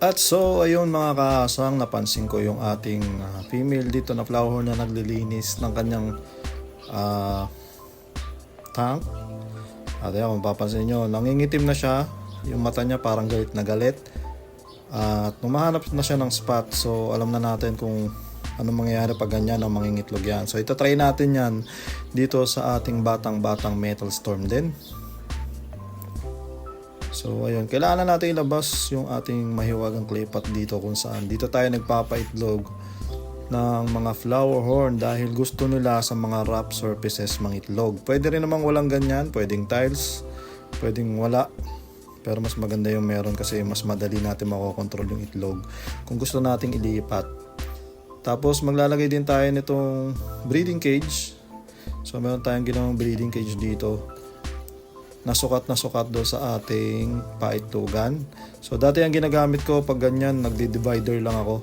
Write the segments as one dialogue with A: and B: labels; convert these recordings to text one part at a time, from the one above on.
A: At so, ayun mga kaasang, napansin ko yung ating ah, female dito na flower na naglilinis ng kanyang ah, tank. At ayun, kung papansin nyo, nangingitim na siya. Yung mata niya parang galit na galit. At numahanap na siya ng spot. So, alam na natin kung anong mangyayari pag ganyan o mangingitlog yan. So, ito try natin yan dito sa ating batang-batang metal storm din. So ayun, kailangan na natin ilabas yung ating mahiwagang clay pot dito kung saan dito tayo nagpapaitlog ng mga flower horn dahil gusto nila sa mga rough surfaces mangitlog. Pwede rin namang walang ganyan, pwedeng tiles, pwedeng wala. Pero mas maganda yung meron kasi mas madali natin makokontrol yung itlog kung gusto nating ilipat. Tapos maglalagay din tayo nitong breeding cage. So meron tayong ginawang breeding cage dito nasukat na sukat do sa ating paitlogan. So dati ang ginagamit ko pag ganyan, nagdi-divider lang ako.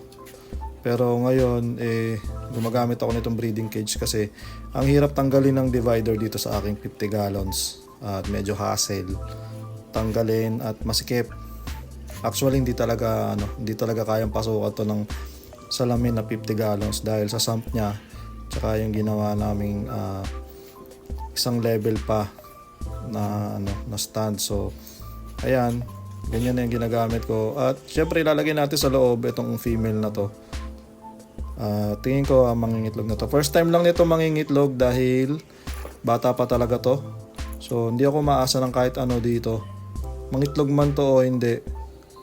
A: Pero ngayon, eh, gumagamit ako nitong breeding cage kasi ang hirap tanggalin ng divider dito sa aking 50 gallons. At medyo hassle. Tanggalin at masikip. Actually, hindi talaga, ano, hindi talaga kayang pasukan to ng salamin na 50 gallons dahil sa sump niya tsaka yung ginawa naming ah, isang level pa na ano na stand. So ayan ganyan na yung ginagamit ko. At syempre ilalagay natin sa loob itong female na to. Ah, tingin ko ang mangingitlog na to. First time lang nito mangingitlog dahil bata pa talaga to. So hindi ako maasa ng kahit ano dito. Mangitlog man to o hindi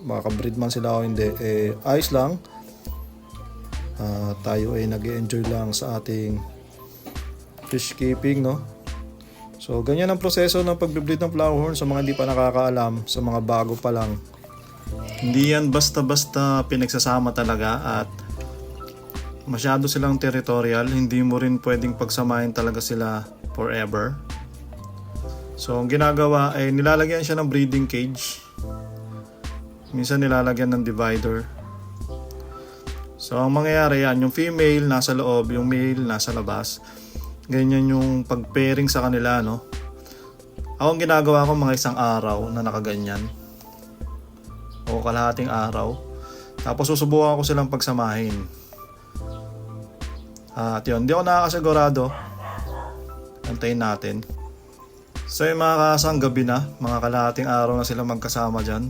A: makakabreed man sila o hindi eh ayos lang. Ah, tayo ay nag enjoy lang sa ating fish keeping no So, ganyan ang proseso ng pagbe-breed ng flower horn sa mga hindi pa nakakaalam, sa mga bago pa lang. Hindi yan basta-basta pinagsasama talaga at masyado silang territorial, hindi mo rin pwedeng pagsamahin talaga sila forever. So, ang ginagawa ay nilalagyan siya ng breeding cage. Minsan nilalagyan ng divider. So, ang mangyayari yan, yung female nasa loob, yung male nasa labas. Ganyan yung pag-pairing sa kanila, no? Ako ang ginagawa ko mga isang araw na nakaganyan. O kalahating araw. Tapos susubukan ko silang pagsamahin. At yun, hindi ako nakakasigurado. Antayin natin. So yung mga kasang gabi na, mga kalahating araw na sila magkasama dyan.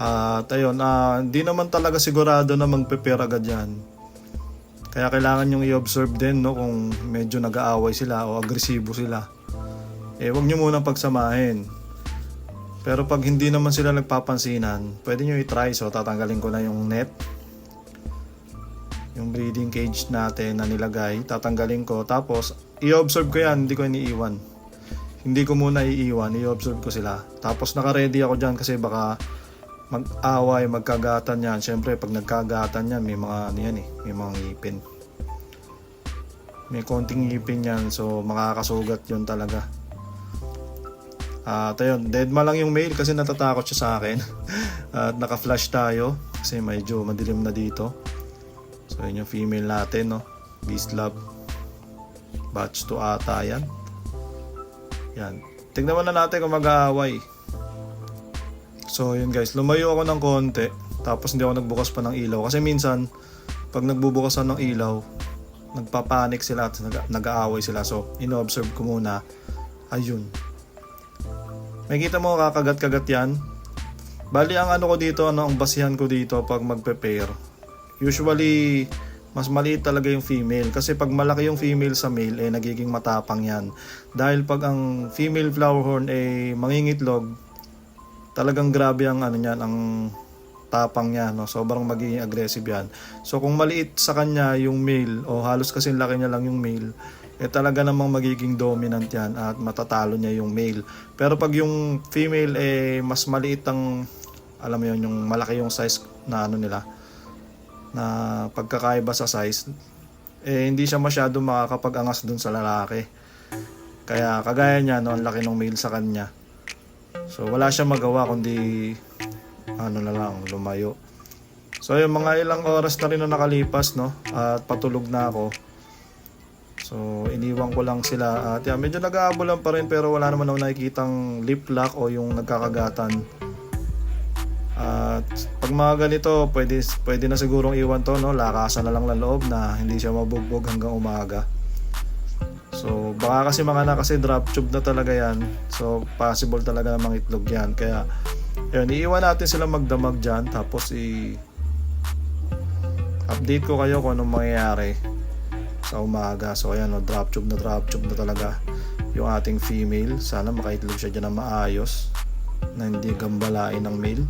A: At ayun, ah, hindi naman talaga sigurado na magpe-pair agad yan. Kaya kailangan yung i-observe din no kung medyo nag-aaway sila o agresibo sila. Eh wag niyo muna pagsamahin. Pero pag hindi naman sila nagpapansinan, pwede niyo i-try so tatanggalin ko na yung net. Yung breeding cage natin na nilagay, tatanggalin ko tapos i-observe ko yan, hindi ko iniiwan. Hindi ko muna iiwan, i-observe ko sila. Tapos naka-ready ako diyan kasi baka mag-away, magkagatan yan. Siyempre, pag nagkagatan yan, may mga ano yan eh, may mga ngipin. May konting ngipin yan, so makakasugat yun talaga. At ayun, dead ma lang yung male kasi natatakot siya sa akin. At naka-flash tayo kasi medyo madilim na dito. So yun yung female natin, no? Beast Love. Batch 2 ata yan. Yan. Tignan mo na natin kung mag-aaway. So yun guys, lumayo ako ng konti tapos hindi ako nagbukas pa ng ilaw. Kasi minsan pag nagbubukasan ng ilaw nagpapanik sila at nag- nag-aaway sila. So ino-observe ko muna. Ayun. May kita mo kakagat-kagat yan. Bali ang ano ko dito ano ang basihan ko dito pag magpe-pair. Usually mas maliit talaga yung female. Kasi pag malaki yung female sa male eh nagiging matapang yan. Dahil pag ang female flower horn eh mangingitlog talagang grabe ang ano niyan, ang tapang niya, no? Sobrang magiging aggressive yan. So kung maliit sa kanya yung male o halos kasi laki niya lang yung male, eh talaga namang magiging dominant yan at matatalo niya yung male. Pero pag yung female eh mas maliit ang alam mo yun, yung malaki yung size na ano nila na pagkakaiba sa size eh hindi siya masyado makakapag-angas dun sa lalaki. Kaya kagaya niya no, ang laki ng male sa kanya. So wala siya magawa kundi ano na lang, lumayo. So yung mga ilang oras na rin na nakalipas no at patulog na ako. So iniwan ko lang sila at yeah, medyo nag-aabulan pa rin pero wala naman ako nakikitang lip lock o yung nagkakagatan. At At pag mga ganito, pwede, pwede na sigurong iwan to, no? Lakasan na lang ng loob na hindi siya mabugbog hanggang umaga. So, baka kasi mga anak kasi drop tube na talaga yan. So, possible talaga na mangitlog yan. Kaya, yun, iiwan natin sila magdamag dyan. Tapos, i- update ko kayo kung anong mangyayari sa umaga. So, ayan, no, drop tube na drop tube na talaga yung ating female. Sana makaitlog siya dyan na maayos na hindi gambalain ng male.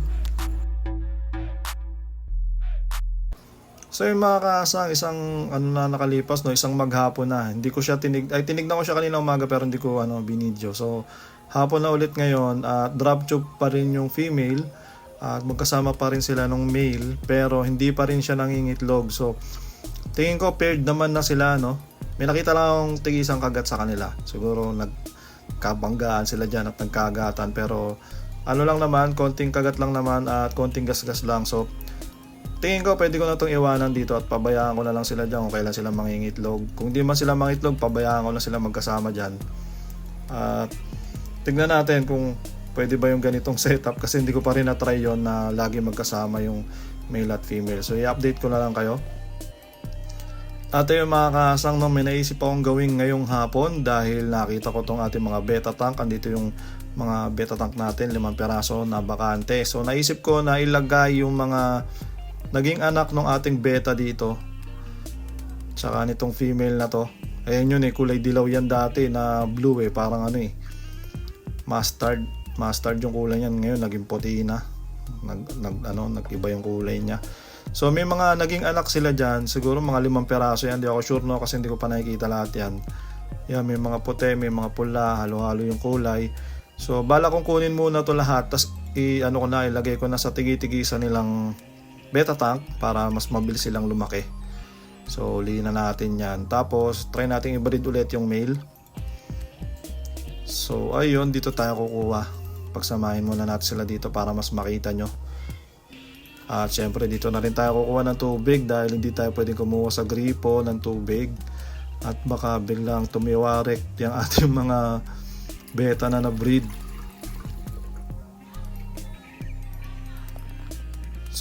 A: So yung mga kasang isang ano na nakalipas no, isang maghapon na. Hindi ko siya tinig ay tinignan ko siya kanina umaga pero hindi ko ano binidyo. So hapon na ulit ngayon at drop tube pa rin yung female at magkasama pa rin sila nung male pero hindi pa rin siya nangingitlog. So tingin ko paired naman na sila no. May nakita lang akong tigisang kagat sa kanila. Siguro nagkabanggaan sila diyan at nagkagatan pero ano lang naman, konting kagat lang naman at konting gasgas lang. So tingin ko pwede ko na itong iwanan dito at pabayaan ko na lang sila dyan kung kailan sila mangingitlog. Kung di man sila mangitlog, pabayaan ko na sila magkasama dyan. At tignan natin kung pwede ba yung ganitong setup kasi hindi ko pa rin na-try yon na lagi magkasama yung male at female. So i-update ko na lang kayo. At yung mga kasang no, may naisip akong gawin ngayong hapon dahil nakita ko tong ating mga beta tank. Andito yung mga beta tank natin, limang peraso na bakante. So naisip ko na ilagay yung mga naging anak ng ating beta dito. Tsaka nitong female na to. Ayan yun eh, kulay dilaw yan dati na blue eh, parang ano eh. Mustard, mustard yung kulay niyan. Ngayon naging puti na. Nag, nag, ano, nag-iba yung kulay niya. So may mga naging anak sila dyan. Siguro mga limang peraso yan. Di ako sure no kasi hindi ko pa nakikita lahat yan. Yan, may mga puti, may mga pula, halo-halo yung kulay. So bala kong kunin muna to lahat. Tapos i ano ko na, ilagay ko na sa tigi-tigisa nilang beta tank para mas mabilis silang lumaki. So, ulihin na natin yan. Tapos, try natin i-breed ulit yung male. So, ayun, dito tayo kukuha. Pagsamahin muna natin sila dito para mas makita nyo. At syempre, dito na rin tayo kukuha ng tubig dahil hindi tayo pwedeng kumuha sa gripo ng tubig. At baka biglang tumiwarik yung ating mga beta na na-breed.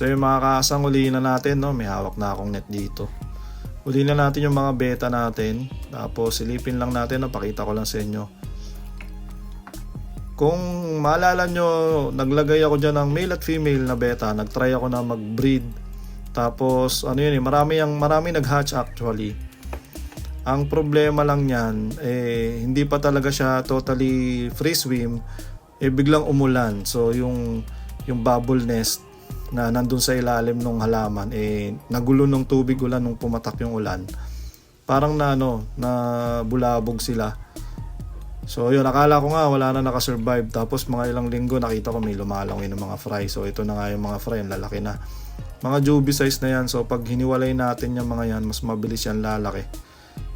A: So yung mga kasang ulihin na natin, no? may hawak na akong net dito. Ulihin na natin yung mga beta natin. Tapos silipin lang natin, napakita ko lang sa inyo. Kung maalala nyo, naglagay ako dyan ng male at female na beta. Nagtry ako na mag-breed. Tapos ano yun eh, marami, yung, marami nag-hatch actually. Ang problema lang yan, eh, hindi pa talaga siya totally free swim. Eh, biglang umulan. So yung, yung bubble nest, na nandun sa ilalim ng halaman eh nagulo ng tubig ulan nung pumatak yung ulan. Parang na ano na bulabog sila. So yun akala ko nga wala na nakasurvive. Tapos mga ilang linggo nakita ko may lumalangoy ng mga fry. So ito na nga yung mga fry ang lalaki na. Mga juvie size na yan. So pag hiniwalay natin yung mga yan mas mabilis yan lalaki.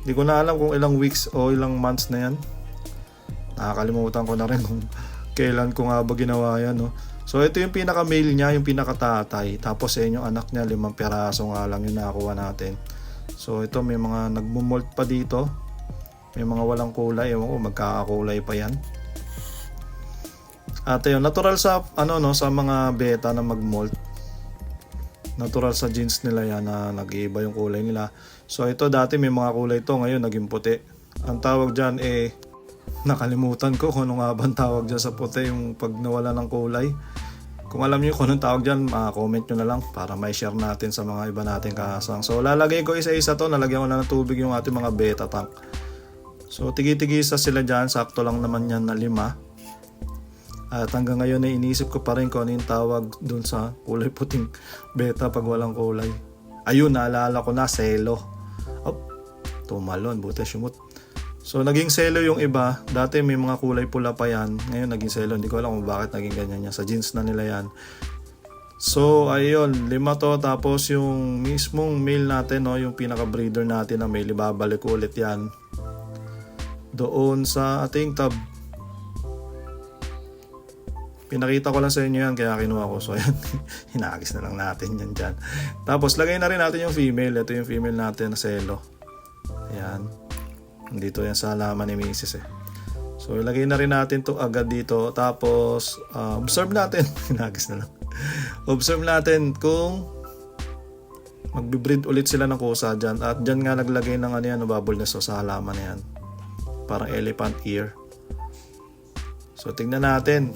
A: Hindi ko na alam kung ilang weeks o ilang months na yan. Nakakalimutan ko na rin kung kailan ko nga ba ginawa yan no So ito yung pinaka male niya, yung pinaka tatay. Tapos yan yung anak niya, limang piraso nga lang yung nakuha natin. So ito may mga nagmumolt pa dito. May mga walang kulay, ewan ko magkakakulay pa yan. At yun, natural sa ano no sa mga beta na magmolt. Natural sa genes nila yan na nag-iiba yung kulay nila. So ito dati may mga kulay to, ngayon naging puti. Ang tawag diyan eh nakalimutan ko kung ano nga ba ang tawag dyan sa puti yung pag nawala ng kulay. Kung alam niyo kung anong tawag dyan, comment nyo na lang para may share natin sa mga iba nating kasang. So lalagay ko isa-isa to, nalagyan ko na ng tubig yung ating mga beta tank. So tigi-tigisa sila dyan, sakto lang naman yan na lima. At hanggang ngayon ay iniisip ko pa rin kung ano yung tawag dun sa kulay puting beta pag walang kulay. Ayun, naalala ko na, selo. Oh, tumalon, buti sumut. So naging selo yung iba. Dati may mga kulay pula pa yan. Ngayon naging selo. Hindi ko alam kung bakit naging ganyan yan. Sa jeans na nila yan. So ayun, lima to. Tapos yung mismong male natin, no, yung pinaka breeder natin na male, ibabalik ulit yan. Doon sa ating tab. Pinakita ko lang sa inyo yan kaya kinuha ko. So ayan, hinagis na lang natin yan dyan. Tapos lagay na rin natin yung female. Ito yung female natin na selo. Ayan. Dito yan sa halaman ni Mrs. eh. So ilagay na rin natin to agad dito. Tapos uh, observe natin. Hinagis na lang. Observe natin kung magbe-breed ulit sila ng kusa dyan. At dyan nga naglagay ng ano yan, bubble nest o sa halaman na yan. Parang elephant ear. So tingnan natin.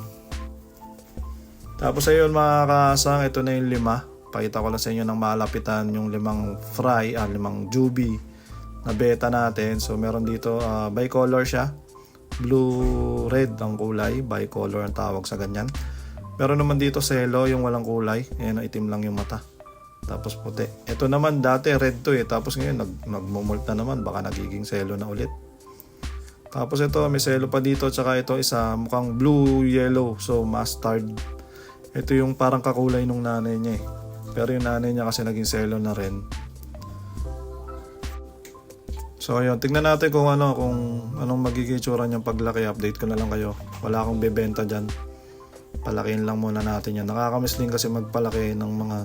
A: Tapos ayun mga kasang, ito na yung lima. Pakita ko lang sa inyo ng malapitan yung limang fry, ah, limang juby na beta natin. So meron dito ah, bicolor siya. Blue red ang kulay, bicolor ang tawag sa ganyan. Meron naman dito selo yung walang kulay. Ayan, itim lang yung mata. Tapos puti. Ito naman dati red to eh. Tapos ngayon nag, nagmumult na naman. Baka nagiging selo na ulit. Tapos ito may selo pa dito. Tsaka ito isa mukhang blue yellow. So mustard. Ito yung parang kakulay nung nanay niya eh. Pero yung nanay niya kasi naging selo na rin. So ayun, tingnan natin kung ano, kung anong magiging itsura niyang paglaki. Update ko na lang kayo. Wala akong bebenta dyan. Palakihin lang muna natin yan. Nakakamiss din kasi magpalaki ng mga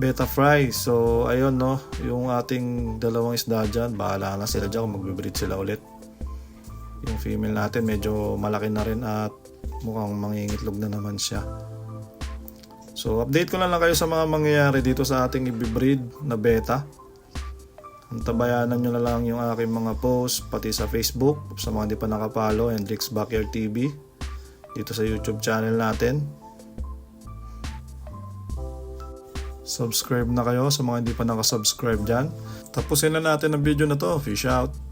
A: beta fry. So ayun no, yung ating dalawang isda dyan, bahala na sila dyan kung magbe-breed sila ulit. Yung female natin medyo malaki na rin at mukhang mangingitlog na naman siya. So update ko na lang kayo sa mga mangyayari dito sa ating i-breed na beta. Antabayanan nyo na lang yung aking mga post pati sa Facebook sa mga hindi pa nakapalo Hendrix Backyard TV dito sa YouTube channel natin. Subscribe na kayo sa mga hindi pa nakasubscribe dyan. Tapusin na natin ang video na to. Fish out!